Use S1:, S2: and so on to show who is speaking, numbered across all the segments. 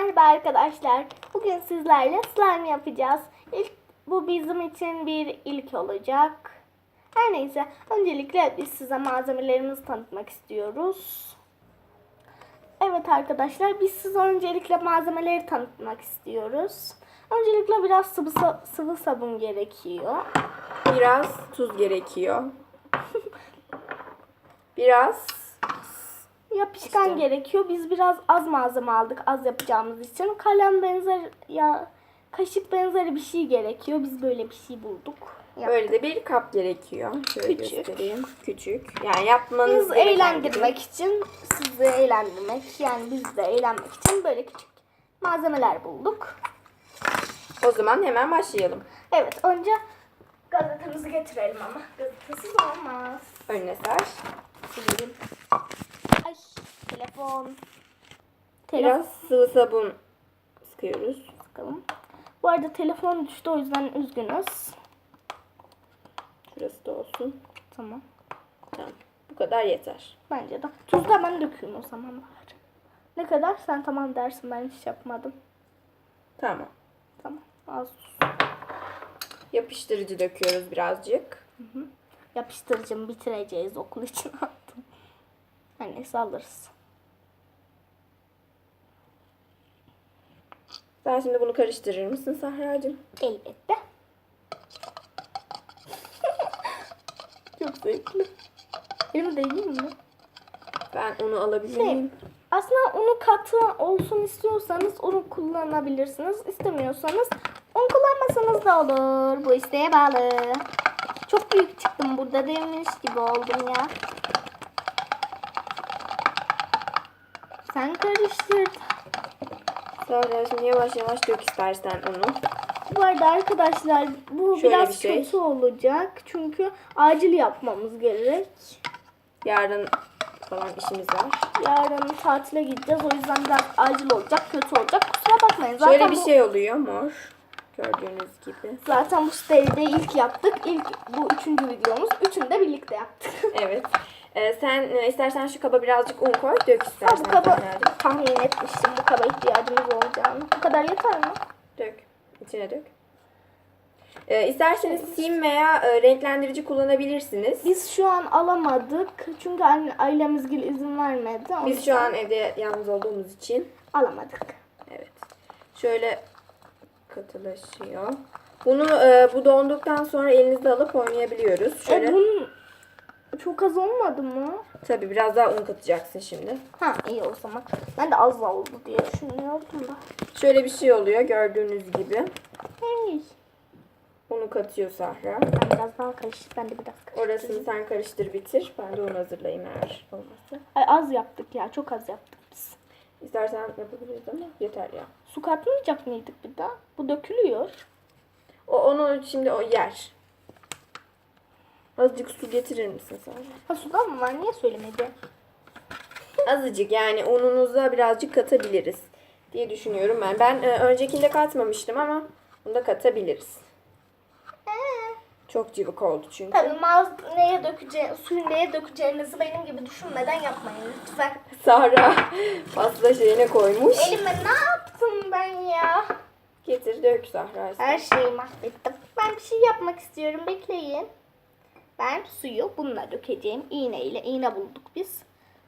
S1: merhaba arkadaşlar. Bugün sizlerle slime yapacağız. İlk, bu bizim için bir ilk olacak. Her neyse öncelikle biz size malzemelerimizi tanıtmak istiyoruz. Evet arkadaşlar biz size öncelikle malzemeleri tanıtmak istiyoruz. Öncelikle biraz sıvı, sıvı sabun gerekiyor.
S2: Biraz tuz gerekiyor. Biraz
S1: Yapışkan
S2: İşte.
S1: gerekiyor. Biz biraz az malzeme aldık az yapacağımız için. Kalem benzer ya kaşık benzeri bir şey gerekiyor. Biz böyle bir şey bulduk. Yap-
S2: böyle de bir kap gerekiyor. Şöyle
S1: Küçük.
S2: göstereyim. Küçük. Yani yapmanız
S1: Biz eğlendirmek için, sizi eğlendirmek, yani biz de eğlenmek için böyle küçük malzemeler bulduk.
S2: gibi. O zaman hemen başlayalım.
S1: Evet, önce gazetemizi getirelim ama gazetesiz olmaz.
S2: Önüne ser.
S1: Silelim. Telefon.
S2: Biraz sıvı sabun sıkıyoruz.
S1: Bakalım. Bu arada telefon düştü o yüzden üzgünüz.
S2: Şurası da olsun.
S1: Tamam.
S2: Tamam. Bu kadar yeter.
S1: Bence de. Tuz da ben dökeyim o zaman bari. Ne kadar? Sen tamam dersin ben hiç yapmadım.
S2: Tamam.
S1: Tamam. Az tuz.
S2: Yapıştırıcı döküyoruz birazcık.
S1: Yapıştırıcımı bitireceğiz okul için attım. Neyse alırız.
S2: Sen şimdi bunu karıştırır mısın Sahra'cığım?
S1: Elbette. Çok zevkli. Elimi değeyim mi?
S2: Ben onu alabilir
S1: Şey,
S2: miyim?
S1: aslında unu katı olsun istiyorsanız unu kullanabilirsiniz. İstemiyorsanız un kullanmasanız da olur. Bu isteğe bağlı. Çok büyük çıktım burada demiş gibi oldum ya. Sen karıştır.
S2: Şimdi yavaş yavaş dök istersen onu.
S1: Bu arada arkadaşlar bu
S2: Şöyle
S1: biraz
S2: bir şey.
S1: kötü olacak. Çünkü acil yapmamız gerek.
S2: Yarın falan işimiz var.
S1: Yarın tatile gideceğiz. O yüzden biraz acil olacak, kötü olacak. Kusura bakmayın. Zaten
S2: Şöyle bir
S1: bu,
S2: şey oluyor mor. Gördüğünüz gibi.
S1: Zaten bu seride ilk yaptık. İlk bu üçüncü videomuz. Üçünü de birlikte yaptık.
S2: Evet. Ee, sen e, istersen şu kaba birazcık un koy. Dök
S1: Ha,
S2: istersen.
S1: bu kaba
S2: Sahra'cığım.
S1: tahmin etmiştim bu kaba ihtiyacımız olacağını. Bu kadar yeter mi?
S2: Dök. İçine dök. Ee, isterseniz sim veya e, renklendirici kullanabilirsiniz.
S1: Biz şu an alamadık. Çünkü ailemiz gibi izin vermedi.
S2: Biz şu an evde yalnız olduğumuz için.
S1: alamadık.
S2: Evet. Şöyle katılaşıyor. Bunu e, bu donduktan sonra elinizde alıp oynayabiliyoruz. Şöyle.
S1: E bunun çok az olmadı mı?
S2: Tabii biraz daha un katacaksın şimdi.
S1: Ha iyi o zaman. Ben de az oldu diye düşünüyordum da.
S2: Şöyle bir şey oluyor gördüğünüz gibi.
S1: Hey.
S2: Unu katıyor Sahra.
S1: Ben biraz daha karıştır. Ben de biraz karıştır.
S2: Orasını sen karıştır bitir. Ben de onu hazırlayayım eğer olmazsa.
S1: Ay az yaptık ya. Çok az yaptık biz.
S2: İstersen yapabiliriz ama yeter ya.
S1: Su katmayacak mıydık bir daha? Bu dökülüyor.
S2: O onu şimdi o yer. Azıcık su getirir misin Sahra?
S1: Ha sudan mı var? Niye söylemedi?
S2: Azıcık yani ununuza birazcık katabiliriz diye düşünüyorum ben. Ben e, öncekinde katmamıştım ama bunu da katabiliriz. Çok cıvık oldu çünkü.
S1: Tabii maz neye dökeceği, suyu neye dökeceğinizi benim gibi düşünmeden yapmayın lütfen.
S2: Sahra fazla şeyine koymuş.
S1: Elime ne yaptım ben ya?
S2: Getir dök Sahra.
S1: Her şeyi mahvettim. Ben bir şey yapmak istiyorum. Bekleyin. Ben suyu bununla dökeceğim. İğne ile iğne bulduk biz.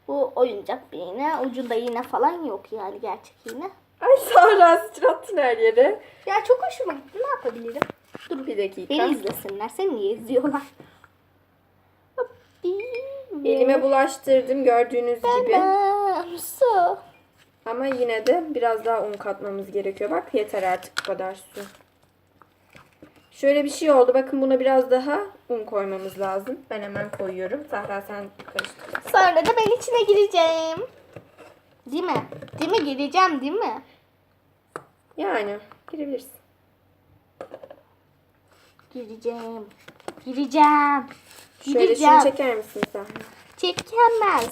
S1: Bu oyuncak bir iğne. Ucunda iğne falan yok yani gerçek iğne.
S2: Ay Sahra sıçrattın her yere.
S1: Ya çok hoşuma gitti. Ne yapabilirim?
S2: Dur bir dakika.
S1: Beni izlesinler. Seni niye izliyorlar?
S2: Elime bulaştırdım gördüğünüz gibi.
S1: Tamam, Su.
S2: Ama yine de biraz daha un katmamız gerekiyor. Bak yeter artık bu kadar su. Şöyle bir şey oldu. Bakın buna biraz daha un koymamız lazım. Ben hemen koyuyorum. Sahra sen karıştır.
S1: Sonra da ben içine gireceğim. Değil mi? Değil mi? Gireceğim değil mi?
S2: Yani girebilirsin.
S1: Gireceğim. Gireceğim.
S2: Şöyle
S1: Gireceğim.
S2: şunu çeker misin Sahra?
S1: Çekemez.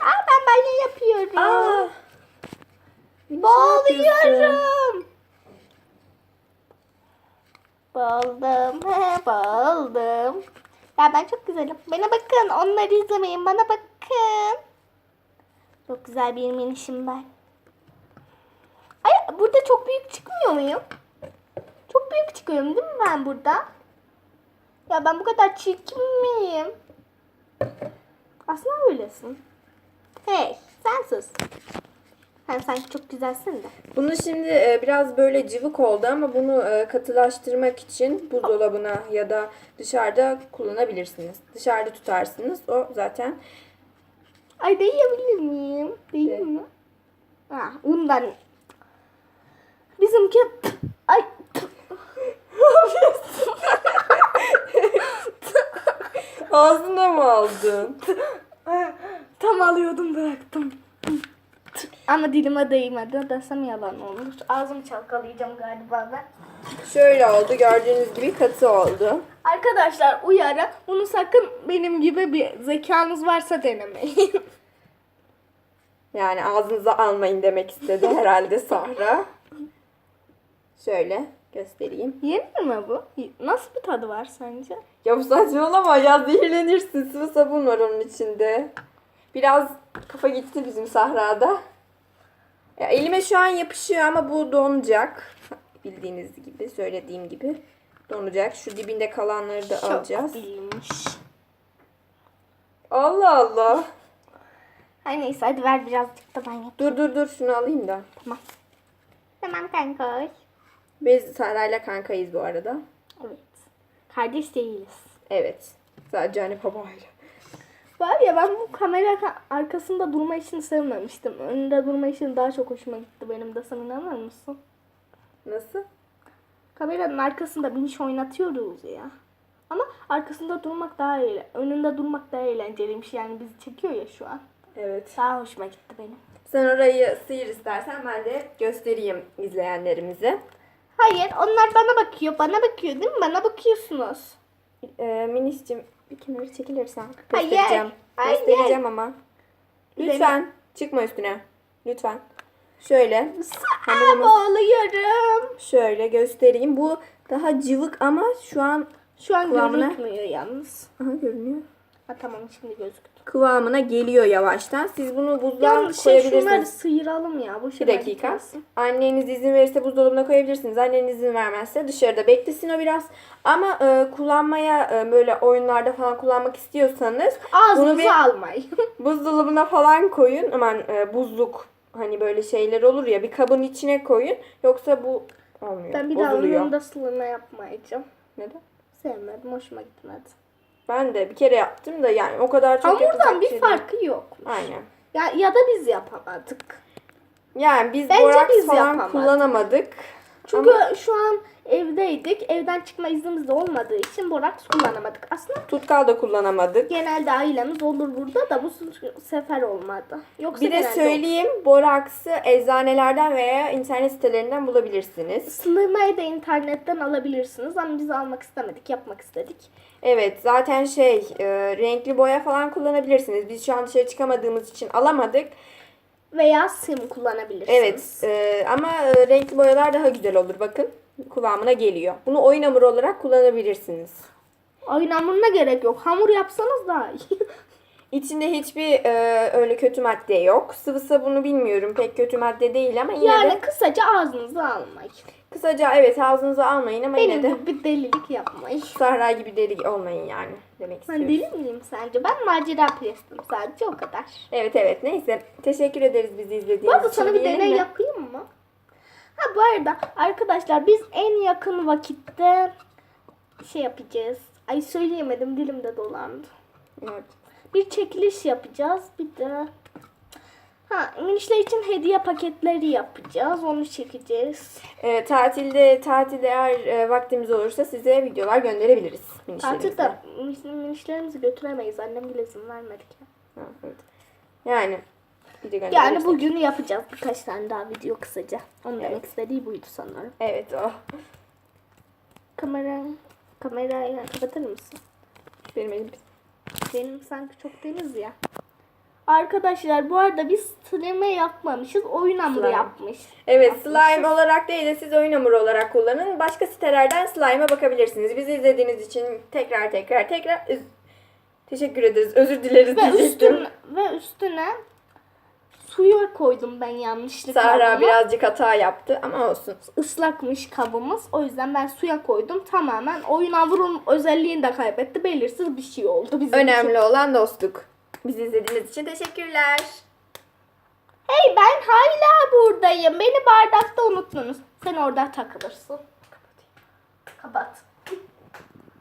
S1: Aa ben böyle yapıyorum.
S2: Aa! Ne
S1: He, bağladım. Ya ben çok güzelim. Bana bakın. Onları izlemeyin. Bana bakın. Çok güzel bir minişim ben. Ay burada çok büyük çıkmıyor muyum? Çok büyük çıkıyorum değil mi ben burada? Ya ben bu kadar çirkin miyim? Aslında öylesin. Hey sen sus. Sen sanki çok güzelsin de.
S2: Bunu şimdi e, biraz böyle cıvık oldu ama bunu e, katılaştırmak için buzdolabına ya da dışarıda kullanabilirsiniz. Dışarıda tutarsınız. O zaten
S1: Ay değebilir miyim? Değil
S2: De.
S1: mi? Ha, undan. Bizimki ay
S2: ağzına mı aldın?
S1: tam alıyordum bıraktım. Ama dilime değmedi desem yalan olur. Ağzımı çalkalayacağım galiba ben.
S2: Şöyle oldu. Gördüğünüz gibi katı oldu.
S1: Arkadaşlar uyarı bunu sakın benim gibi bir zekanız varsa denemeyin.
S2: Yani ağzınıza almayın demek istedi herhalde Sahra. Şöyle göstereyim.
S1: Yenir mi bu? Nasıl bir tadı var sence?
S2: Ya bu saçmalama ya zehirlenirsin. Sıvı sabun var onun içinde. Biraz kafa gitti bizim Sahra'da. Ya elime şu an yapışıyor ama bu donacak. Bildiğiniz gibi, söylediğim gibi donacak. Şu dibinde kalanları da alacağız.
S1: Çok iyiymiş.
S2: Allah Allah.
S1: Ay neyse hadi ver birazcık da ben yapayım.
S2: Dur dur dur şunu alayım da.
S1: Tamam. Tamam kanka.
S2: Biz Sahra'yla kankayız bu arada.
S1: Evet. Kardeş değiliz.
S2: Evet. Sadece anne babayla.
S1: Var ya ben bu kamera ka- arkasında durma işini sevmemiştim. Önünde durma işini daha çok hoşuma gitti benim de. Sen inanır mısın?
S2: Nasıl?
S1: Kameranın arkasında bir iş oynatıyoruz ya. Ama arkasında durmak daha iyi. Önünde durmak daha eğlenceliymiş. Yani bizi çekiyor ya şu an.
S2: Evet.
S1: Daha hoşuma gitti benim.
S2: Sen orayı sıyır istersen ben de göstereyim izleyenlerimize.
S1: Hayır onlar bana bakıyor. Bana bakıyor değil mi? Bana bakıyorsunuz.
S2: Ee, Miniş'cim bir kenara çekilirsen
S1: Hayır,
S2: göstereceğim.
S1: hayır.
S2: Göstereceğim ama. Lütfen çıkma üstüne. Lütfen. Şöyle. Hamurumuz
S1: boğuluyorum.
S2: şöyle göstereyim. Bu daha cıvık ama şu an
S1: Şu an
S2: Kıvamına-
S1: gözükmüyor yalnız.
S2: aha görünüyor.
S1: Ha tamam şimdi gözüktü.
S2: Kıvamına geliyor yavaştan. Siz bunu buzluğa
S1: Yalnız şey şunları
S2: koyabilirsiniz.
S1: sıyıralım ya. Bu
S2: Bir dakika. Anneniz izin verirse buzdolabına koyabilirsiniz. Anneniz izin vermezse dışarıda beklesin o biraz. Ama e, kullanmaya e, böyle oyunlarda falan kullanmak istiyorsanız
S1: Ağzınıza
S2: bunu bir
S1: almayın.
S2: buzdolabına falan koyun. Aman e, buzluk hani böyle şeyler olur ya bir kabın içine koyun. Yoksa bu olmuyor.
S1: ben bir daha
S2: bozuluyor.
S1: onun da sılığına yapmayacağım.
S2: Neden?
S1: Sevmedim. Hoşuma gitmedi.
S2: Ben de bir kere yaptım da yani o kadar çok yapacak
S1: Hamurdan bir
S2: şey değil.
S1: farkı yok.
S2: Aynen.
S1: Ya, ya da biz yapamadık.
S2: Yani biz
S1: Bence
S2: boraks
S1: biz
S2: falan
S1: yapamadık.
S2: kullanamadık.
S1: Çünkü şu an evdeydik. Evden çıkma iznimiz de olmadığı için boraks kullanamadık. Aslında
S2: Tutkal da kullanamadık.
S1: genelde ailemiz olur burada da bu sefer olmadı. Yoksa
S2: Bir de
S1: genelde
S2: söyleyeyim boraksı eczanelerden veya internet sitelerinden bulabilirsiniz.
S1: Slime'ı da internetten alabilirsiniz ama biz almak istemedik, yapmak istedik.
S2: Evet zaten şey e, renkli boya falan kullanabilirsiniz. Biz şu an dışarı çıkamadığımız için alamadık.
S1: Veya sim kullanabilirsiniz.
S2: Evet e, ama e, renkli boyalar daha güzel olur bakın. Kıvamına geliyor. Bunu oyun hamuru olarak kullanabilirsiniz.
S1: Oyun hamuruna gerek yok. Hamur yapsanız daha iyi.
S2: İçinde hiçbir e, öyle kötü madde yok. Sıvı sabunu bilmiyorum pek kötü madde değil ama yine
S1: yani
S2: de
S1: kısaca ağzınıza almayın.
S2: kısaca evet ağzınıza almayın ama
S1: Benim
S2: yine de
S1: gibi bir delilik yapmayın.
S2: Sahra gibi deli olmayın yani demek
S1: Ben
S2: istiyorum.
S1: deli miyim sence? Ben macera prestim sadece o kadar.
S2: Evet evet neyse. Teşekkür ederiz bizi izlediğiniz
S1: Bu arada
S2: için.
S1: sana bir deney
S2: mi?
S1: yapayım mı? Ha bu arada arkadaşlar biz en yakın vakitte şey yapacağız. Ay söyleyemedim dilimde dolandı.
S2: Evet.
S1: Bir çekiliş yapacağız. Bir de ha minişler için hediye paketleri yapacağız. Onu çekeceğiz.
S2: Ee, tatilde tatilde eğer e, vaktimiz olursa size videolar gönderebiliriz.
S1: Tatilde min- minişlerimizi götüremeyiz. Annem bile izin vermedik ya.
S2: Ha, evet. Yani video
S1: Yani bugün yapacağız birkaç tane daha video kısaca. Onun demek
S2: Evet.
S1: istediği buydu sanırım.
S2: Evet o.
S1: Kamera kamerayı kapatır mısın?
S2: Benim elim.
S1: Benim sanki çok temiz ya. Arkadaşlar bu arada biz slime yapmamışız. Oyun hamuru
S2: Slime.
S1: yapmış.
S2: Evet
S1: Yapmışız.
S2: slime olarak değil de siz oyun hamuru olarak kullanın. Başka sitelerden slime'a bakabilirsiniz. Bizi izlediğiniz için tekrar tekrar tekrar teşekkür ederiz. Özür dileriz
S1: Ve
S2: diyecektim.
S1: üstüne, ve üstüne koydum ben yanlışlıkla.
S2: Sahra birazcık hata yaptı ama olsun.
S1: ıslakmış kabımız. O yüzden ben suya koydum. Tamamen oyun hamurun özelliğini de kaybetti. Belirsiz bir şey oldu bizim için.
S2: Önemli olan dostluk. Bizi izlediğiniz için teşekkürler.
S1: Hey ben hala buradayım. Beni bardakta unuttunuz. Sen orada takılırsın. Kapat.